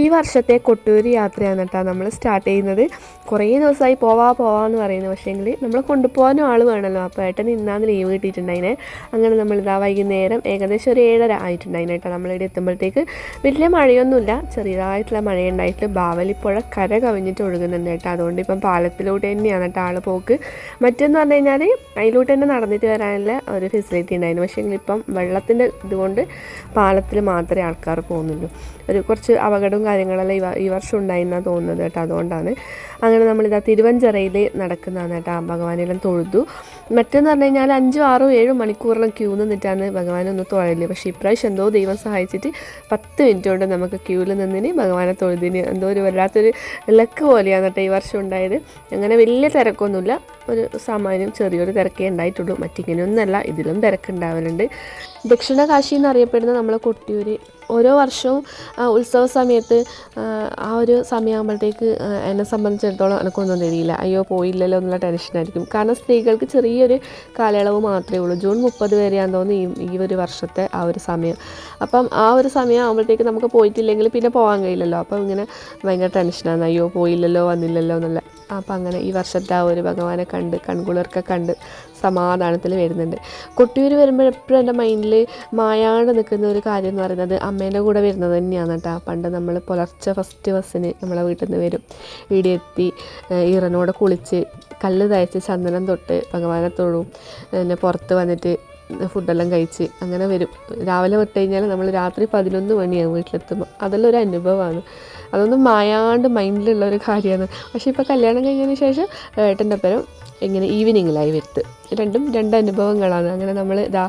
ഈ വർഷത്തെ കൊട്ടൂര് യാത്രയാണ് കേട്ടോ നമ്മൾ സ്റ്റാർട്ട് ചെയ്യുന്നത്. കുറേ ദിവസമായി പോവാ പോവാ പോവാന്ന് പറയുന്നത് പക്ഷേങ്കിൽ നമ്മൾ കൊണ്ടുപോകാനും ആൾ വേണമല്ലോ അപ്പോൾ ഏട്ടൻ ഇന്നാന്ന് ലീവ് കിട്ടിയിട്ടുണ്ടായിനെ. അങ്ങനെ നമ്മൾ ഇതാ വൈകുന്നേരം ഏകദേശം ഒരു ഏഴര ആയിട്ടുണ്ടായിരുന്നു കേട്ടോ. നമ്മളിവിടെ എത്തുമ്പോഴത്തേക്ക് വലിയ മഴയൊന്നുമില്ല. ചെറിയതായിട്ടുള്ള മഴയുണ്ടായിട്ട് ബാവലിപ്പുഴ കര കവിഞ്ഞിട്ട് ഒഴുകുന്നുണ്ട് കേട്ടോ. അതുകൊണ്ട് ഇപ്പം പാലത്തിലൂടെ തന്നെയാണ് കേട്ടോ ആൾ പോക്ക്. മറ്റെന്ന് പറഞ്ഞു കഴിഞ്ഞാൽ അതിലൂടെ തന്നെ നടന്നിട്ട് വരാനുള്ള ഒരു ഫെസിലിറ്റി ഉണ്ടായിരുന്നു. പക്ഷേ ഇപ്പം വെള്ളത്തിന്റെ ഇതുകൊണ്ട് പാലത്തിൽ മാത്രമേ ആൾക്കാർ പോകുന്നുള്ളൂ. ഒരു കുറച്ച് അപകടവും കാര്യങ്ങളെല്ലാം ഈ ഈ വർഷം ഉണ്ടായിരുന്നാണ് തോന്നുന്നത് കേട്ടോ. അതുകൊണ്ടാണ് അങ്ങനെ നമ്മളിതാ തിരുവഞ്ചിറയിൽ നടക്കുന്നതാണ് കേട്ടോ. ഭഗവാനെല്ലാം തൊഴുതു. മറ്റെന്ന് പറഞ്ഞു കഴിഞ്ഞാൽ അഞ്ചും ആറും ഏഴും മണിക്കൂറെല്ലാം ക്യൂ നിന്നിട്ടാണ് ഭഗവാനെ ഒന്ന് തൊഴൽ. പക്ഷേ ഇപ്രാവശ്യം എന്തോ ദൈവം സഹായിച്ചിട്ട് പത്ത് മിനിറ്റ് കൊണ്ട് നമുക്ക് ക്യൂവിൽ നിന്നിന് ഭഗവാനെ തൊഴുതിന്. എന്തോ ഒരു വല്ലാത്തൊരു ലക്ക് പോലെയാണ് കേട്ടോ ഈ വർഷം ഉണ്ടായത്. അങ്ങനെ വലിയ തിരക്കൊന്നുമില്ല. ഒരു സാമാന്യം ചെറിയൊരു തിരക്കേ ഉണ്ടായിട്ടുള്ളൂ. മറ്റിങ്ങനെയൊന്നല്ല ഇതിലും തിരക്കുണ്ടാവലുണ്ട്. ദക്ഷിണ കാശി എന്നറിയപ്പെടുന്ന നമ്മളെ കൊട്ടിയൂർ ഓരോ വർഷവും ഉത്സവ സമയത്ത് ആ, ഒരു സമയമാകുമ്പോഴത്തേക്ക് എന്നെ സംബന്ധിച്ചിടത്തോളം എനിക്കൊന്നും തരിയില്ല അയ്യോ പോയില്ലല്ലോ എന്നുള്ള ടെൻഷനായിരിക്കും കാരണം സ്ത്രീകൾക്ക് ചെറിയൊരു കാലയളവ് മാത്രമേ ഉള്ളൂ. ജൂൺ മുപ്പത് വരെയാണെന്ന് തോന്നുന്നു ഈ ഈ ഒരു വർഷത്തെ ആ ഒരു സമയം. അപ്പം ആ ഒരു സമയം ആകുമ്പോഴത്തേക്ക് നമുക്ക് പോയിട്ടില്ലെങ്കിൽ പിന്നെ പോകാൻ കഴിയില്ലല്ലോ. അപ്പം ഇങ്ങനെ ഭയങ്കര ടെൻഷനാണ് അയ്യോ പോയില്ലല്ലോ വന്നില്ലല്ലോ എന്നുള്ള അപ്പം അങ്ങനെ ഈ വർഷത്തെ ആ ഒരു ഭഗവാനെ കണ്ട് കൺകുളിർക്കെ കണ്ട് സമാധാനത്തിൽ വരുന്നുണ്ട്. കൊട്ടിയൂർ വരുമ്പോൾ എപ്പോഴും എന്റെ മൈൻഡിൽ മായാണ്ട് നിൽക്കുന്ന ഒരു കാര്യം എന്ന് പറയുന്നത് അമ്മേന്റെ കൂടെ വരുന്നത് തന്നെയാണ് കേട്ടോ പണ്ട് നമ്മൾ പുലർച്ചെ ഫസ്റ്റ് ബസ്സിന് നമ്മളെ വീട്ടിൽ നിന്ന് വരും എത്തി ഈറനോടെ കുളിച്ച് കല്ല് തയ്ച്ച് ചന്ദനം തൊട്ട് ഭഗവാനെ തൊഴും. പിന്നെ പുറത്ത് വന്നിട്ട് ഫുഡെല്ലാം കഴിച്ച് അങ്ങനെ വരും. രാവിലെ വിട്ട് കഴിഞ്ഞാൽ നമ്മൾ രാത്രി പതിനൊന്ന് മണിയാകും വീട്ടിലെത്തുമ്പോൾ അതെല്ലാം ഒരു അനുഭവമാണ് അതൊന്നും മായാണ്ട് മൈൻഡിലുള്ള ഒരു കാര്യമാണ്. പക്ഷേ ഇപ്പോൾ കല്യാണം കഴിഞ്ഞതിന് ശേഷം ഏട്ടന്റെ ഒപ്പരം ഇങ്ങനെ ഈവനിങ്ങിലായി വരുത്ത്. രണ്ടും രണ്ട് അനുഭവങ്ങളാണ്. അങ്ങനെ നമ്മൾ ഇതാ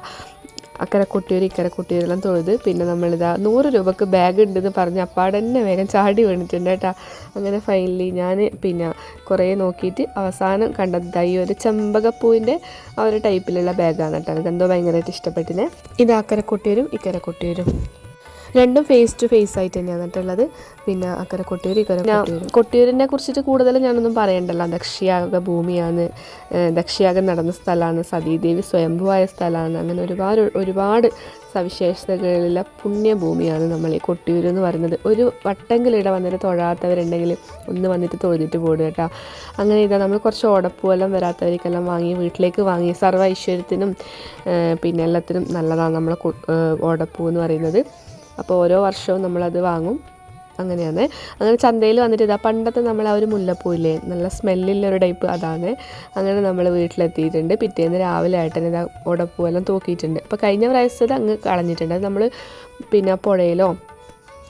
അക്കരെ കുട്ടിയൊരു ഇക്കരെ കുട്ടിയൊരെല്ലാം തൊഴുത് പിന്നെ നമ്മളിതാ നൂറ് രൂപക്ക് ബാഗ് ഉണ്ടെന്ന് പറഞ്ഞ് അപ്പാടെ തന്നെ വേഗം ചാടി വീണിട്ടുണ്ട് കേട്ടോ. അങ്ങനെ ഫൈനലി ഞാൻ പിന്നെ കുറേ നോക്കിയിട്ട് അവസാനം കണ്ടത് ഈ ഒരു ചെമ്പകപ്പൂവിന്റെ ആ ഒരു ടൈപ്പിലുള്ള ബാഗാണ് കേട്ടോ. അതെന്തോ ഭയങ്കരമായിട്ട് ഇഷ്ടപ്പെട്ടിനെ. ഇത് അക്കരെ കൊട്ടിയൂരും രണ്ടും ഫേസ് ടു ഫേസ് ആയിട്ട് തന്നെയാണ് എന്നിട്ടുള്ളത്. പിന്നെ അക്കരെ കൊട്ടിയൂർ ഇക്കര കൊട്ടിയൂർ കൊട്ടിയൂരിനെ കുറിച്ചിട്ട് കൂടുതൽ ഞാനൊന്നും പറയണ്ടല്ലോ. ദക്ഷിയാക ഭൂമിയാണ്. ഏഹ് നടന്ന സ്ഥലമാണ്. സതീദേവി സ്വയംഭുവായ സ്ഥലമാണ്. അങ്ങനെ ഒരുപാട് ഒരുപാട് സവിശേഷതകളിലെ പുണ്യഭൂമിയാണ് നമ്മൾ ഈ കൊട്ടിയൂർ എന്ന് പറയുന്നത്. ഒരു വട്ടെങ്കിലും ഇവിടെ വന്നിട്ട് തൊഴാത്തവരുണ്ടെങ്കിൽ ഒന്ന് വന്നിട്ട് തൊഴുതിട്ട് പോടുക കേട്ടോ. അങ്ങനെ ഇതാ നമ്മൾ കുറച്ച് ഓടപ്പൂവെല്ലാം വരാത്തവർക്കെല്ലാം വാങ്ങി വീട്ടിലേക്ക് വാങ്ങി. സർവ ഐശ്വര്യത്തിനും പിന്നെ എല്ലാത്തിനും നല്ലതാണ് നമ്മളെ ഓടപ്പൂ എന്ന് പറയുന്നത്. അപ്പോൾ ഓരോ വർഷവും നമ്മളത് വാങ്ങും. അങ്ങനെയാണ്. അങ്ങനെ ചന്തയിൽ വന്നിട്ട് ഇതാ പണ്ടത്തെ നമ്മൾ ആ ഒരു മുല്ലപ്പൂയില്ലേ നല്ല സ്മെല്ലുള്ള ഒരു ടൈപ്പ് അതാണ്. അങ്ങനെ നമ്മൾ വീട്ടിലെത്തിയിട്ടുണ്ട്. പിറ്റേന്ന് രാവിലെ ആയിട്ട് ഇതാ ഉടപ്പൂവെല്ലാം തൂക്കിയിട്ടുണ്ട്. അപ്പോൾ കഴിഞ്ഞ പ്രാവശ്യത്തെ അങ്ങ് കളഞ്ഞിട്ടുണ്ട്. അത് നമ്മൾ പിന്നെ പുഴയിലോ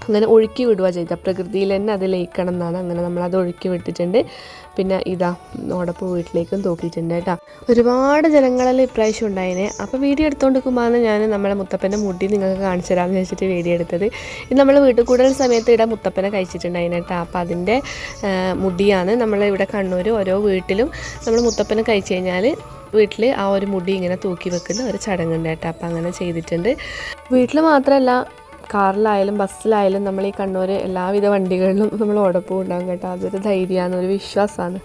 അങ്ങനെ ഒഴുക്കി വിടുക ചെയ്ത പ്രകൃതിയിൽ തന്നെ അത് ലയിക്കണം എന്നാണ് അങ്ങനെ അത് ഒഴുക്കി വിട്ടിട്ടുണ്ട്. പിന്നെ ഇതാ ഓടപ്പ് വീട്ടിലേക്കും തൂക്കിയിട്ടുണ്ട് കേട്ടോ. ഒരുപാട് ജനങ്ങളെല്ലാം ഇപ്രാവശ്യം ഉണ്ടായിനെ. അപ്പോൾ വീഡിയോ എടുത്തുകൊണ്ടിരിക്കുമ്പോഴാണ് ഞാൻ നമ്മളെ മുത്തപ്പന്റെ മുടി നിങ്ങൾക്ക് കാണിച്ചു തരാമെന്ന് വെച്ചിട്ട് വീഡിയോ എടുത്തത്. ഇത് നമ്മൾ വീട്ടിൽ കൂടുതൽ സമയത്ത് ഇവിടെ മുത്തപ്പനെ കഴിച്ചിട്ടുണ്ടായിനെ കേട്ടോ. അപ്പോൾ അതിന്റെ മുടിയാണ് മുടിയാണ് നമ്മളിവിടെ കണ്ണൂർ ഓരോ വീട്ടിലും നമ്മൾ മുത്തപ്പനെ കഴിച്ചു കഴിഞ്ഞാൽ വീട്ടിൽ ആ ഒരു മുടി ഇങ്ങനെ തൂക്കി വെക്കുന്ന ഒരു ചടങ്ങുണ്ട് കേട്ടോ. അപ്പോൾ അങ്ങനെ ചെയ്തിട്ടുണ്ട്. വീട്ടിൽ മാത്രമല്ല കാറിലായാലും ബസ്സിലായാലും നമ്മൾ ഈ കണ്ണൂർ എല്ലാവിധ വണ്ടികളിലും നമ്മൾ ഓടപ്പൂ ഉണ്ടാകും കേട്ടോ. അതൊരു ധൈര്യമാണ് ഒരു വിശ്വാസമാണ്.